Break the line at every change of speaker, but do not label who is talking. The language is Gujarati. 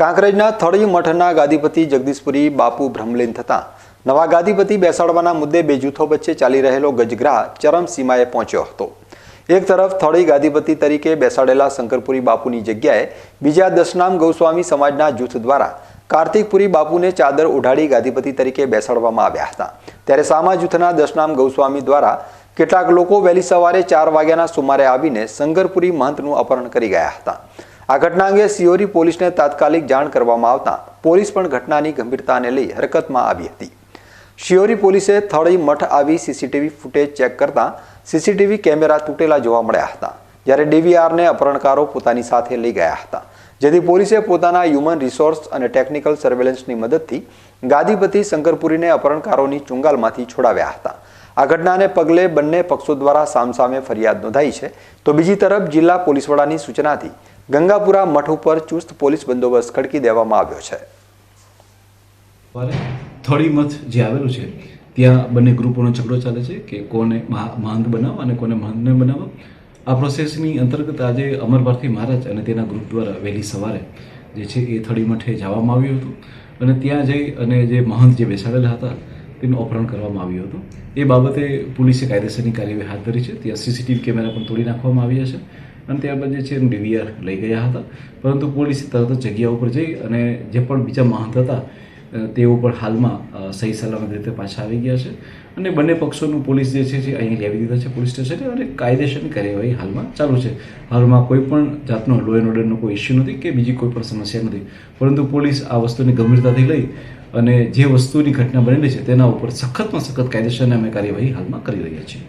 કાંકરેજના થળી મઠના ગાદીપતિ જગદીશપુરી બાપુ ભ્રમલીન થતાં. નવા ગાદીપતિ બેસાડવાના મુદ્દે બે જૂથો વચ્ચે ચાલી રહેલો ગજગ્રાહ ચરમસીમાએ પહોંચ્યો હતો. એક તરફ થળી ગાદીપતિ તરીકે બેસાડેલા શંકરપુરી બાપુની જગ્યાએ બીજા દશનામ ગૌસ્વામી સમાજના જૂથ દ્વારા કાર્તિકપુરી બાપુને ચાદર ઉઢાડી ગાદીપતિ તરીકે બેસાડવામાં આવ્યા હતા. ત્યારે સામા જૂથના દશનામ ગૌસ્વામી દ્વારા કેટલાક લોકો વહેલી સવારે ચાર વાગ્યાના સુમારે આવીને શંકરપુરી મહંતનું અપહરણ કરી ગયા હતા. આ ઘટના અંગે સિયોરી પોલીસને તાત્કાલિક જાણ કરવામાં આવતા પોલીસ પણ ઘટનાની ગંભીરતાને લઈ હરકતમાં આવી હતી. શિયોરી પોલીસે થળી મઠ આવી સીસીટીવી ફૂટેજ ચેક કરતા સીસીટીવી કેમેરા તૂટેલા જોવા મળ્યા હતા, જ્યારે ડીવીઆરને અપહરણકારો પોતાની સાથે લઈ ગયા હતા, જેથી પોલીસે પોતાના હ્યુમન રિસોર્સ અને ટેકનિકલ સર્વેલન્સની મદદથી ગાદીપતિ શંકરપુરીને અપહરણકારોની ચુંગાલમાંથી છોડાવ્યા હતા. આ ઘટનાને પગલે બંને પક્ષો દ્વારા સામસામે ફરિયાદ નોંધાઈ છે. તો બીજી તરફ જિલ્લા પોલીસ વડાની સૂચનાથી ગંગાપુરા મઠ ઉપર ચુસ્ત પોલીસ બંદોબસ્ત ખડકી દેવામાં આવ્યો છે.
થોડી મથ જે આવેલું છે, ત્યાં બંને ગ્રુપોનો ઝઘડો ચાલે છે કે કોને મહા- મહંત બનાવવા અને કોને મહંતને બનાવવા. આ પ્રોસેસની અંતર્ગત આજે અમર ભારતી મહારાજ અને તેના ગ્રુપ દ્વારા વહેલી સવારે જે છે એ થડી મઠે જવામાં આવ્યું હતું અને ત્યાં જઈ અને જે મહંત જે બેસાડેલા હતા તેનું અપહરણ કરવામાં આવ્યું હતું. એ બાબતે પોલીસે કાયદેસરની કાર્યવાહી હાથ ધરી છે. ત્યાં સીસીટીવી કેમેરા પણ તોડી નાખવામાં આવ્યા છે. અને ત્યારબાદ જે છે એનું ડીવીઆર લઈ ગયા હતા. પરંતુ પોલીસે તરત જગ્યા ઉપર જઈ અને જે પણ બીજા મહંત હતા તેઓ પણ હાલમાં સહી સલામત રીતે પાછા આવી ગયા છે. અને બંને પક્ષોનું પોલીસ જે છે અહીં લેવી દીધા છે પોલીસ સ્ટેશને અને કાયદેસરની કાર્યવાહી હાલમાં ચાલુ છે. હાલમાં કોઈ પણ જાતનો લો એન્ડ ઓર્ડરનો કોઈ ઇસ્યુ નથી કે બીજી કોઈ પણ સમસ્યા નથી. પરંતુ પોલીસ આ વસ્તુની ગંભીરતાથી લઈ અને જે વસ્તુની ઘટના બનેલી છે તેના ઉપર સખતમાં સખત કાયદેસરની અમે કાર્યવાહી હાલમાં કરી રહ્યા છીએ.